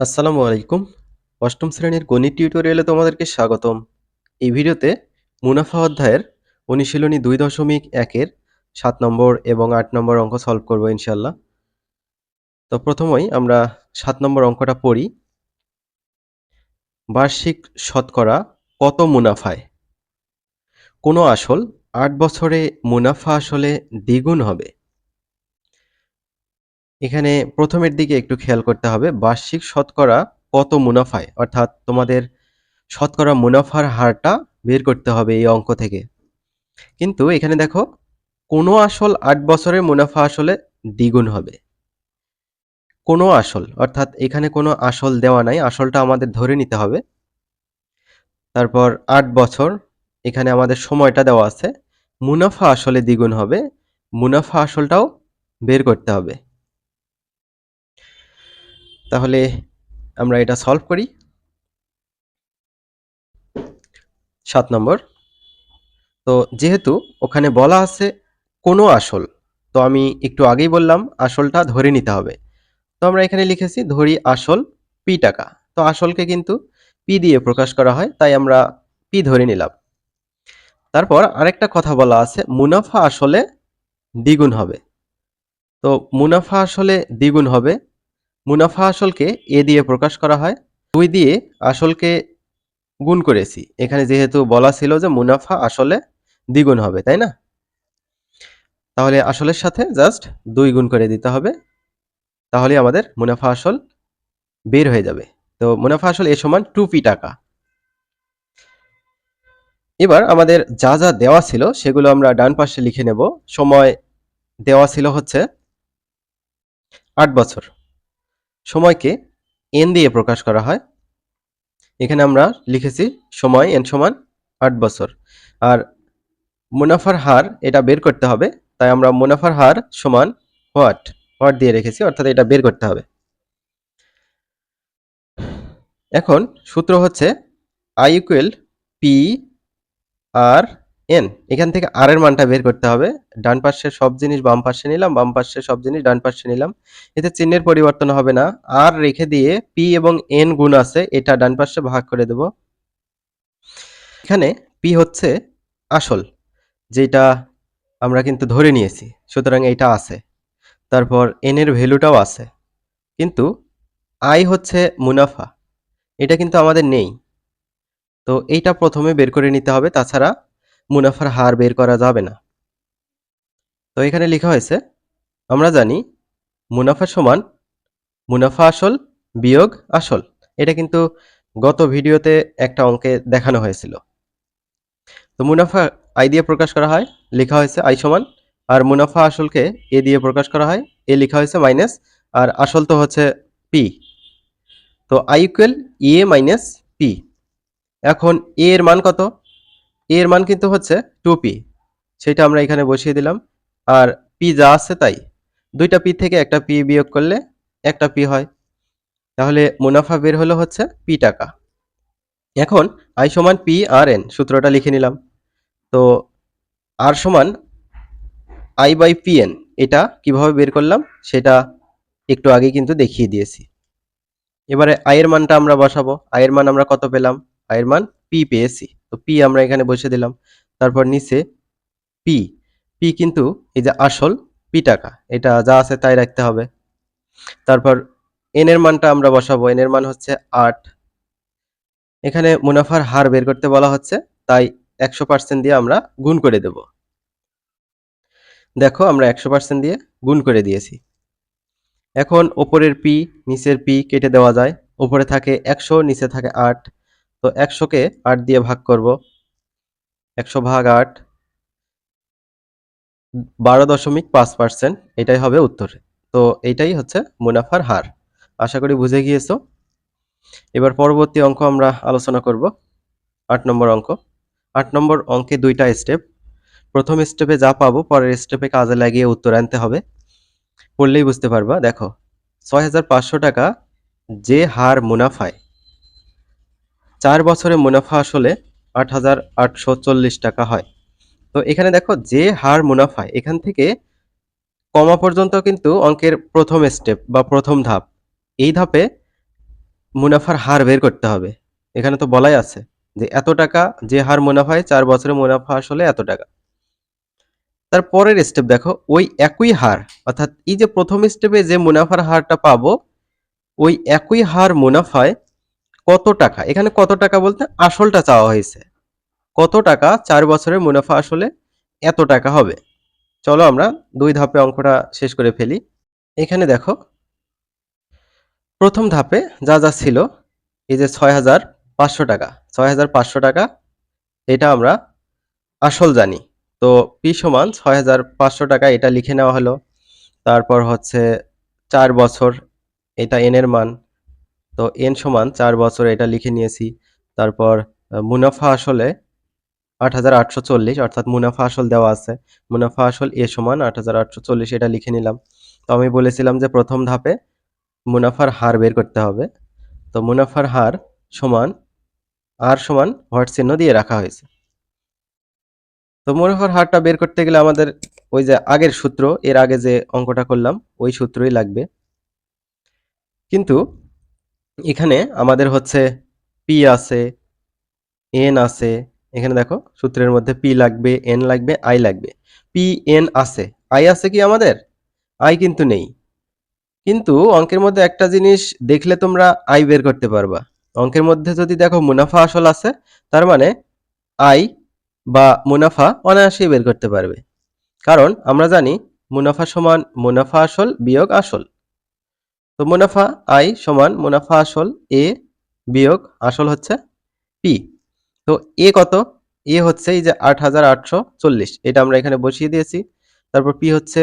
আসসালামু আলাইকুম। অষ্টম শ্রেণির গণিত টিউটোরিয়ালে তোমাদেরকে স্বাগতম। এই ভিডিওতে মুনাফা অধ্যায়ের অনুশীলনী দুই দশমিক একের সাত নম্বর এবং আট নম্বর অঙ্ক সলভ করব ইনশাল্লাহ তো প্রথমেই আমরা সাত নম্বর অঙ্কটা পড়ি। বার্ষিক শতকরা কত মুনাফায়? কোনো আসল আট বছরে মুনাফা আসলে দ্বিগুণ হবে। এখানে প্রথমের দিকে একটু খেয়াল করতে হবে, বার্ষিক শতকরা কত মুনাফায়? অর্থাৎ তোমাদের শতকরা মুনাফার হারটা বের করতে হবে এই অঙ্ক থেকে। কিন্তু এখানে দেখো, কোনো আসল আট বছরের মুনাফা আসলে দ্বিগুণ হবে। কোনো আসল, অর্থাৎ এখানে কোনো আসল দেওয়া নাই, আসলটা আমাদের ধরে নিতে হবে। তারপর আট বছর, এখানে আমাদের সময়টা দেওয়া আছে। মুনাফা আসলে দ্বিগুণ হবে, মুনাফা আসলটাও বের করতে হবে। তাহলে আমরা এটা সলভ করি। সাত নম্বর। তো যেহেতু ওখানে বলা আছে কোনো আসল, তো আমি একটু আগেই বললাম আসলটা ধরে নিতে হবে। তো আমরা এখানে লিখেছি ধরি আসল পি টাকা। তো আসলকে কিন্তু পি দিয়ে প্রকাশ করা হয়, তাই আমরা পি ধরে নিলাম। তারপর আরেকটা কথা বলা আছে, মুনাফা আসলে দ্বিগুণ হবে। তো মুনাফা আসলে দ্বিগুণ হবে মুনাফা আসলকে এ দিয়ে প্রকাশ করা হয়, দুই দিয়ে আসলকে গুণ করেছি। এখানে যেহেতু বলা ছিল যে মুনাফা আসলে দ্বিগুণ হবে, তাই না? তাহলে আসলের সাথে জাস্ট দুই গুণ করে দিতে হবে, তাহলে আমাদের মুনাফা আসল বের হয়ে যাবে। তো মুনাফা আসল এ সমান টু পি টাকা। এবার আমাদের যা যা দেওয়া ছিল সেগুলো আমরা ডান পাশে লিখে নেব। সময় দেওয়া ছিল হচ্ছে আট বছর। সময়কে এন দিয়ে প্রকাশ করা হয়। এখানে আমরা লিখেছি সময় এন সমান আট বছর। আর মুনাফার হার এটা বের করতে হবে, তাই আমরা মুনাফার হার সমান হোয়াট হোয়াট দিয়ে রেখেছি, অর্থাৎ এটা বের করতে হবে। এখন সূত্র হচ্ছে I equal P R N, এখান থেকে আর এর মানটা বের করতে হবে। ডান পাশের সব জিনিস বাম পাশে নিলাম, বাম পাশের সব জিনিস ডান পাশে নিলাম। এতে চিহ্নের পরিবর্তন হবে না। আর রেখে দিয়ে পি এবং এন গুণ আছে, এটা ডান পাশে ভাগ করে দেব। এখানে পি হচ্ছে আসল, যেটা আমরা কিন্তু ধরে নিয়েছি, সুতরাং এইটা আছে। তারপর এন এর ভ্যালুটাও আছে। কিন্তু আই হচ্ছে মুনাফা, এটা কিন্তু আমাদের নেই। তো এইটা প্রথমে বের করে নিতে হবে, তাছাড়া মুনাফার হার বের করা যাবে না। তো এখানে লেখা হয়েছে, আমরা জানি মুনাফা সমান মুনাফা আসল বিয়োগ আসল। এটা কিন্তু গত ভিডিওতে একটা অঙ্কে দেখানো হয়েছিল। তো মুনাফা আই দিয়ে প্রকাশ করা হয়, লেখা হয়েছে আই সমান, আর মুনাফা আসলকে এ দিয়ে প্রকাশ করা হয়, এ লেখা হয়েছে মাইনাস, আর আসল তো হচ্ছে পি। তো I equal A minus P. এখন এ এর মান কত? এর মান কিন্তু হচ্ছে টু পি সেটা আমরা এখানে বসিয়ে দিলাম। আর পি যা আছে তাই। দুইটা পি থেকে একটা পি বিয়োগ করলে একটা পি হয়। তাহলে মুনাফা বের হলো হচ্ছে পি টাকা। এখন আই সমান পি আর এন সূত্রটা লিখে নিলাম। তো আর সমান আই বাই পি এন এটা কীভাবে বের করলাম সেটা একটু আগে কিন্তু দেখিয়ে দিয়েছি। এবারে আয়ের মানটা আমরা বসাবো। আয়ের মান আমরা কত পেলাম? আয়ের মান পি পেয়েছি। তো পি আমরা এখানে বসে দিলাম। তারপর নিচে পি। পি কিন্তু এই যে আসল পি টাকা, এটা যা আছে তাই রাখতে হবে। তারপর এন এর মানটা আমরা বসাবো। এন এর মান হচ্ছে আট। এখানে মুনাফার হার বের করতে বলা হচ্ছে, তাই একশো পার্সেন্ট দিয়ে আমরা গুণ করে দেব। দেখো আমরা একশো পার্সেন্ট দিয়ে গুণ করে দিয়েছি। এখন ওপরের পি, নিচের পি কেটে দেওয়া যায়। উপরে থাকে একশো, নিচে থাকে আট। তো একশোকে আট দিয়ে ভাগ করব। একশো ভাগ আট, বারো দশমিক পাঁচ পার্সেন্ট, এটাই হবে উত্তর। তো এইটাই হচ্ছে মুনাফার হার। আশা করি বুঝে গিয়েছো। এবার পরবর্তী অঙ্ক আমরা আলোচনা করব। আট নম্বর অঙ্ক। আট নম্বর অঙ্কে দুইটা স্টেপ প্রথম স্টেপে যা পাবো, পরের স্টেপে কাজে লাগিয়ে উত্তর আনতে হবে। পড়লেই বুঝতে পারবা। দেখো, ছয় হাজার পাঁচশো টাকা যে হার মুনাফায় চার বছরে মুনাফা আসলে আট হাজার আটশো চল্লিশ টাকা হয়। তো এখানে দেখো যে হার মুনাফায় এখান থেকে কমা পর্যন্ত কিন্তু অঙ্কের প্রথম স্টেপ বা প্রথম ধাপ, এই ধাপে মুনাফার হার বের করতে হবে। এখানে তো বলাই আছে যে এত টাকা, যে হার মুনাফায় চার বছরে মুনাফা আসলে এত টাকা। তার পরের স্টেপ দেখো, ওই একই হার, অর্থাৎ এই যে প্রথম স্টেপে যে মুনাফার হারটা পাবো, ওই একই হার মুনাফায় কত টাকা? এখানে কত টাকা বলতে আসলটা চাওয়া হয়েছে। কত টাকা? চার বছরের মুনাফা আসলে এত টাকা হবে। চলো আমরা দুই ধাপে অঙ্কটা শেষ করে ফেলি। এখানে দেখো, প্রথম ধাপে যা যা ছিল, এই যে ছয় হাজার পাঁচশো টাকা। ছয় হাজার পাঁচশো টাকা, এটা আমরা আসল জানি। তো পি সমান ছয় হাজার পাঁচশো টাকা, এটা লিখে নেওয়া হলো। তারপর হচ্ছে চার বছর, এটা এনের মান। তো এন সমান চার বছর এটা লিখে নিয়েছি। তারপর মুনাফা আসলে আট হাজার আটশো চল্লিশ, অর্থাৎ মুনাফা আসল দেওয়া আছে। মুনাফা আসল এ সমান আট হাজার আটশো চল্লিশ, এটা লিখে নিলাম। তো আমি বলেছিলাম যে প্রথম ধাপে মুনাফার হার বের করতে হবে। তো মুনাফার হার সমান আর সমান হট চিহ্ন দিয়ে রাখা হয়েছে। তো মুনাফার হারটা বের করতে গেলে আমাদের ওই যে আগের সূত্র, এর আগে যে অঙ্কটা করলাম, ওই সূত্রই লাগবে। কিন্তু এখানে আমাদের হচ্ছে পি আছে এন আছে, এখানে দেখো সূত্রের মধ্যে পি লাগবে এন লাগবে আই লাগবে। পি এন আছে। আই আছে কি আমাদের? আই কিন্তু নেই। কিন্তু অঙ্কের মধ্যে একটা জিনিস দেখলে তোমরা আই বের করতে পারবা। অঙ্কের মধ্যে যদি দেখো মুনাফা আসল আছে, তার মানে আই বা মুনাফা অনায়াসেই বের করতে পারবে। কারণ আমরা জানি মুনাফা সমান মুনাফা আসল বিয়োগ আসল। তো মুনাফা আই সমান মুনাফা আসল এ বিয়োগ আসল হচ্ছে পি। তো এ কত? এ হচ্ছে এই যে আট হাজার আটশো চল্লিশ। এটা আমরা এখানে বসিয়ে দিয়েছি। তারপর পি হচ্ছে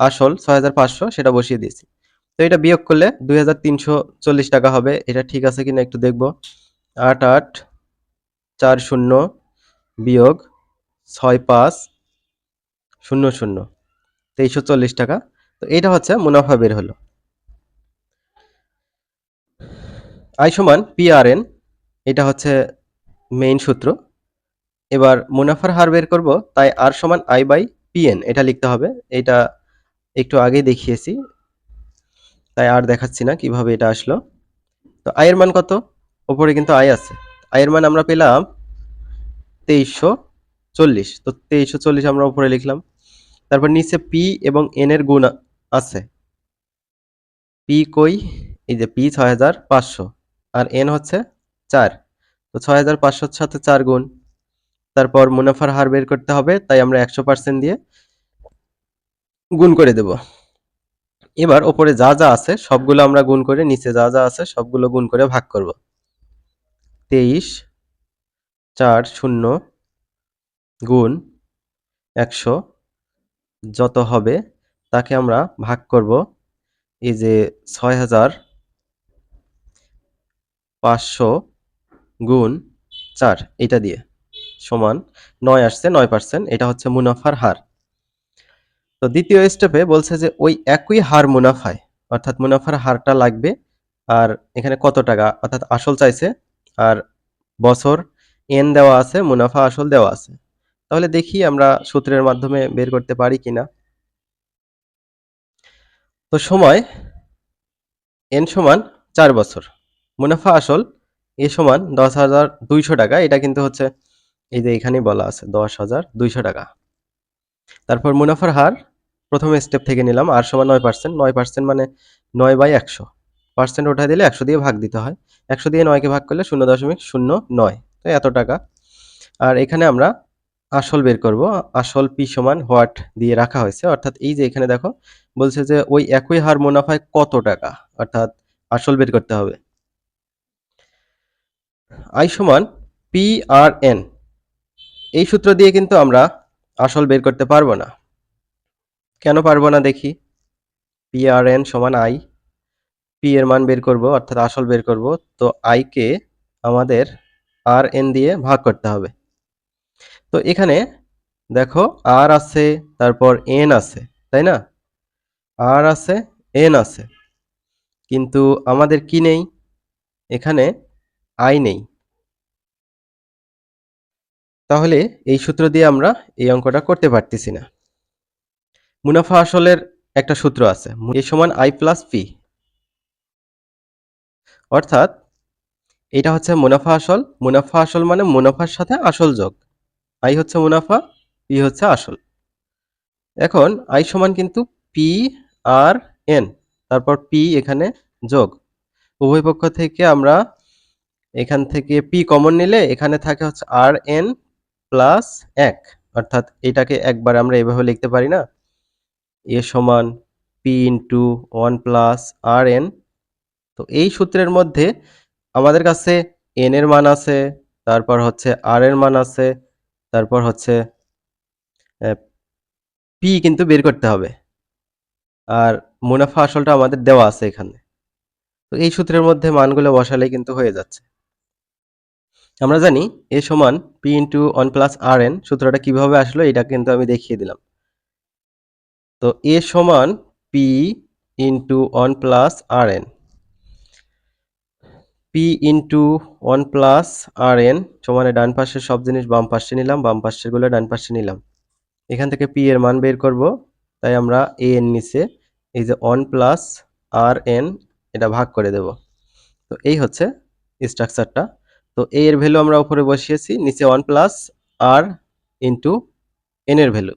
আসল ছয় হাজার পাঁচশো, সেটা বসিয়ে দিয়েছি। তো এটা বিয়োগ করলে দুই হাজার তিনশো চল্লিশ টাকা হবে। এটা ঠিক আছে কিনা একটু দেখব। আট আট চার শূন্য বিয়োগ ছয় পাঁচ শূন্য শূন্য, তেইশশো চল্লিশ টাকা। তো এটা হচ্ছে মুনাফা বের হলো। আই সমান পি আর এন এটা হচ্ছে মেইন সূত্র। এবার মুনাফার হার বের করব, তাই আর সমান আই বাই পিএন, এটা লিখতে হবে। এটা একটু আগেই দেখিয়েছি, তাই আর দেখাচ্ছি না কীভাবে এটা আসলো। তো আয়ের মান কত? ওপরে কিন্তু আয় আছে। আয়ের মান আমরা পেলাম তেইশশো চল্লিশ। তো তেইশশো চল্লিশ আমরা উপরে লিখলাম। তারপর নিচে পি এবং এন এর গুণ আছে। পি কই? এই যে পি ছয় হাজার পাঁচশো। আর এন হচ্ছে চার। তো ছয় হাজার পাঁচশোর সাথে চার গুণ। তারপর মুনাফার হার বের করতে হবে, তাই আমরা একশো পার্সেন্ট দিয়ে গুণ করে দেব। এবার ওপরে যা যা আছে, সবগুলো আমরা গুণ করে, নিচে যা যা আছে, সবগুলো গুণ করে ভাগ করব। তেইশ, চার, শূন্য গুণ একশো যত হবে, তাকে আমরা ভাগ করব। এই যে ছয় হাজার পাঁচশো গুণ চার, এটা দিয়ে সমান নয় আসছে, নয় পার্সেন্ট এটা হচ্ছে মুনাফার হার। তো দ্বিতীয় স্টেপে বলছে যে ওই একই হার মুনাফায়, অর্থাৎ মুনাফার হারটা লাগবে, আর এখানে কত টাকা? অর্থাৎ আসল চাইছে, আর বছর এন দেওয়া আছে, মুনাফা আসল দেওয়া আছে। তাহলে দেখি আমরা সূত্রের মাধ্যমে বের করতে পারি কিনা। তো সময় এন সমান চার বছর। মুনাফা আসল এ সমান দশ হাজার দুইশো টাকা। এটা কিন্তু হচ্ছে এই যে এখানেই বলা আছে দশ হাজার দুইশো টাকা। তারপর মুনাফার হার প্রথম স্টেপ থেকে নিলাম। আর সমান নয় পার্সেন্ট নয় পার্সেন্ট মানে নয় বাই একশো। পার্সেন্ট ওঠা দিলে একশো দিয়ে ভাগ দিতে হয়। একশো দিয়ে নয়কে ভাগ করলে শূন্য দশমিক শূন্য নয়। তো এত টাকা। আর এখানে আমরা আসল বের করব। আসল পি সমান হোয়াট দিয়ে রাখা হয়েছে। অর্থাৎ এই যে এখানে দেখো, বলছে যে ওই একই হার মুনাফায় কত টাকা? অর্থাৎ আসল বের করতে হবে। আই সমান পি আর এন এই সূত্র দিয়ে কিন্তু আমরা আসল বের করতে পারব না। কেন পারব না দেখি? পি আর এন সমান আই পি এর মান বের করব, অর্থাৎ আসল বের করব। তো আই কে আমাদের আর এন দিয়ে ভাগ করতে হবে। তো এখানে দেখো আর আছে, তারপর এন আছে, তাই না? আর আছে এন আছে। কিন্তু আমাদের কি নেই? এখানে আই নেই। তাহলে এই সূত্র দিয়ে আমরা এই অঙ্কটা করতে পারতেছি না। মুনাফা আসলের একটা সূত্র আছে এ সমান আই প্লাস পি। অর্থাৎ এটা হচ্ছে মুনাফা আসল মুনাফা আসল মানে মুনাফার সাথে আসল যোগ। আই হচ্ছে মুনাফা, পি হচ্ছে আসল। এখন আই সমান কিন্তু পি আর এন, তারপর পি এখানে যোগ। উভয় পক্ষ থেকে আমরা এখান থেকে পি কমন নিলে এখানে থাকে হচ্ছে আর এন প্লাস এক। অর্থাৎ এটাকে একবার আমরা এভাবে লিখতে পারি না। এ সমান P into one plus R N তো এই সূত্রের মধ্যে আমাদের কাছে এন এর মান আছে, তারপর হচ্ছে আর এর মান আছে, তারপর হচ্ছে পি কিন্তু বের করতে হবে। আর মুনাফা আসলটা আমাদের দেওয়া আছে এখানে। তো এই সূত্রের মধ্যে মানগুলো বসালেই কিন্তু হয়ে যাচ্ছে। আমরা জানি এ সমান P into one plus R N সূত্রটা কীভাবে আসলো এটা কিন্তু আমি দেখিয়ে দিলাম। তো এ সমান P into one plus R N P into one plus R N সমানে ডান পাশের সব জিনিস বাম পাশে নিলাম, বাম পাশেরগুলো ডান পাশে নিলাম। এখান থেকে পি এর মান বের করব, তাই আমরা এ এন নিচে এই যে ওয়ান প্লাস আর এন এটা ভাগ করে দেব। তো এই হচ্ছে স্ট্রাকচারটা তো এ এর ভ্যালু আমরা উপরে বসিয়েছি, নিচে ওয়ান প্লাস আর ইন্টু এন এর ভ্যালু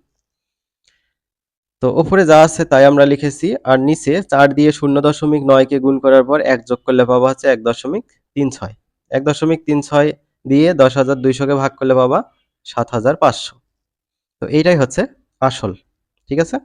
তো উপরে যা আছে তাই আমরা লিখেছি, আর নিচে চার দিয়ে শূন্য দশমিক নয়কে গুণ করার পর এক যোগ করলে পাবা হচ্ছে এক দশমিক তিন ছয়। এক দশমিক তিন ছয় দিয়ে দশ হাজার দুইশোকে ভাগ করলে পাবা সাত হাজার পাঁচশো। তো এইটাই হচ্ছে আসল, ঠিক আছে?